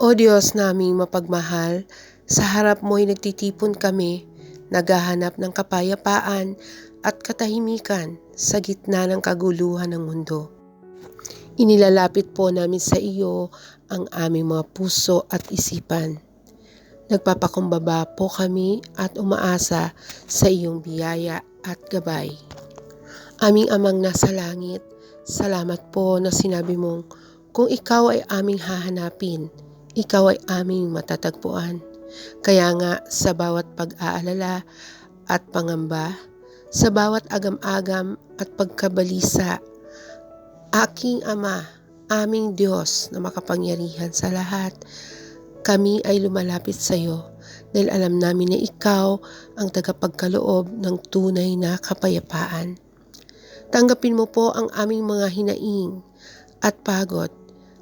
O Diyos naming mapagmahal, sa harap mo'y nagtitipon kami, naghahanap ng kapayapaan at katahimikan sa gitna ng kaguluhan ng mundo. Inilalapit po namin sa iyo ang aming mga puso at isipan. Nagpapakumbaba po kami at umaasa sa iyong biyaya at gabay. Aming amang nasa langit, salamat po na sinabi mong kung ikaw ay aming hahanapin, ikaw ay aming matatagpuan. Kaya nga sa bawat pag-aalala at pangamba, sa bawat agam-agam at pagkabalisa, aking Ama, aming Diyos na makapangyarihan sa lahat, kami ay lumalapit sa iyo dahil alam namin na ikaw ang tagapagkaloob ng tunay na kapayapaan. Tanggapin mo po ang aming mga hinaing at pagod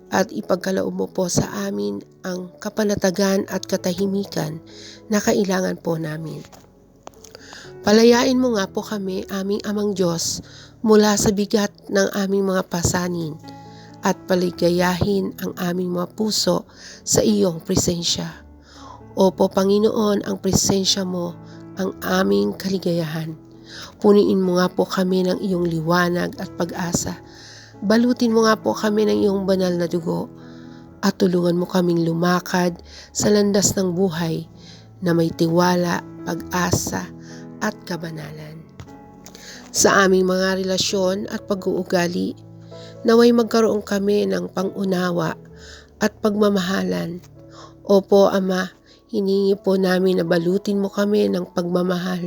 at ipagkaloob mo po sa amin ang kapanatagan at katahimikan na kailangan po namin. Palayain mo nga po kami, aming amang Diyos, mula sa bigat ng aming mga pasanin at paligayahin ang aming mga puso sa iyong presensya. Opo, Panginoon, ang presensya mo ang aming kaligayahan. Puniin mo nga po kami ng iyong liwanag at pag-asa Balutin mo nga po kami ng iyong banal na dugo at tulungan mo kaming lumakad sa landas ng buhay na may tiwala, pag-asa at kabanalan. Sa aming mga relasyon at pag-uugali, naway magkaroon kami ng pangunawa at pagmamahalan. Opo, Ama, hiningi po namin na balutin mo kami ng pagmamahal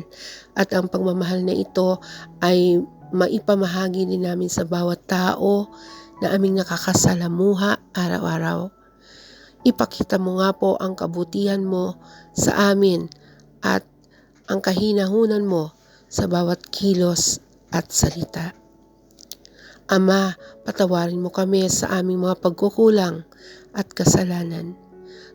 at ang pagmamahal na ito ay maipamahagi din namin sa bawat tao na aming nakakasalamuha araw-araw. Ipakita mo nga po ang kabutihan mo sa amin at ang kahinahunan mo sa bawat kilos at salita. Ama, patawarin mo kami sa aming mga pagkukulang at kasalanan.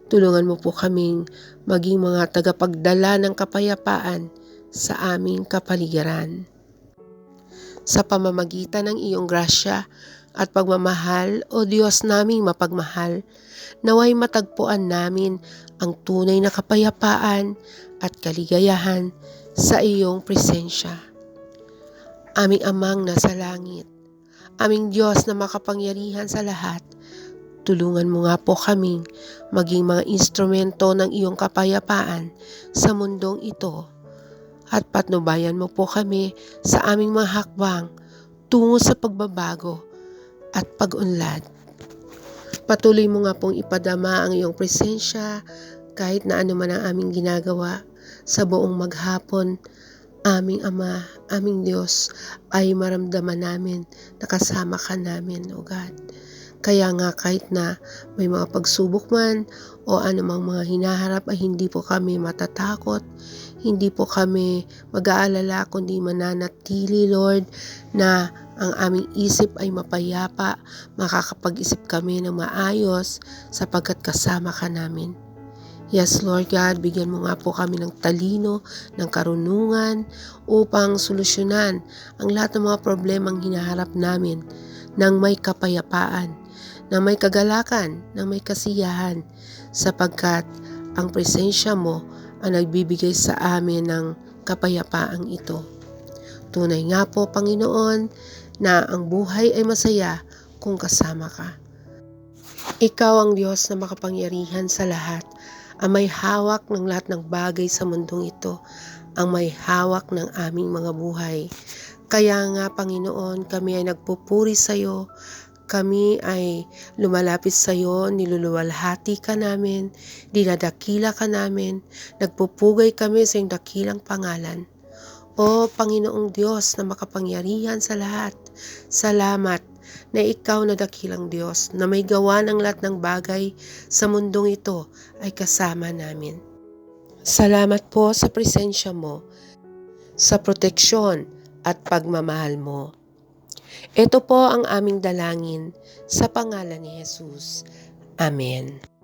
Tulungan mo po kaming maging mga tagapagdala ng kapayapaan sa aming kapaligiran sa pamamagitan ng iyong grasya at pagmamahal, O Diyos naming mapagmahal, naway matagpuan namin ang tunay na kapayapaan at kaligayahan sa iyong presensya. Aming amang nasa langit, aming Diyos na makapangyarihan sa lahat, tulungan mo nga po kaming maging mga instrumento ng iyong kapayapaan sa mundong ito at patnubayan mo po kami sa aming mga hakbang tungo sa pagbabago at pag-unlad. Patuloy mo nga pong ipadama ang iyong presensya kahit na ano man ang aming ginagawa sa buong maghapon. Aming Ama, aming Diyos ay maramdaman namin na kasama ka namin, O God. Kaya nga kahit na may mga pagsubok man o anumang mga hinaharap ay hindi po kami matatakot, hindi po kami mag-aalala kundi mananatili Lord na ang aming isip ay mapayapa, makakapag-isip kami ng maayos sapagkat kasama ka namin. Yes, Lord God, bigyan mo nga po kami ng talino, ng karunungan upang solusyonan ang lahat ng mga problemang hinaharap namin ng may kapayapaan na may kagalakan, na may kasiyahan, sapagkat ang presensya mo ang nagbibigay sa amin ng kapayapaang ito. Tunay nga po, Panginoon, na ang buhay ay masaya kung kasama ka. Ikaw ang Diyos na makapangyarihan sa lahat, ang may hawak ng lahat ng bagay sa mundong ito, ang may hawak ng aming mga buhay. Kaya nga, Panginoon, kami ay nagpupuri sa iyo kami ay lumalapit sa iyo, niluluwalhati ka namin, dinadakila ka namin, nagpupugay kami sa iyong dakilang pangalan. O Panginoong Diyos na makapangyarihan sa lahat, salamat na ikaw na dakilang Diyos na may gawa ng lahat ng bagay sa mundong ito ay kasama namin. Salamat po sa presensya mo, sa proteksyon at pagmamahal mo. Ito po ang aming dalangin sa pangalan ni Jesus. Amen.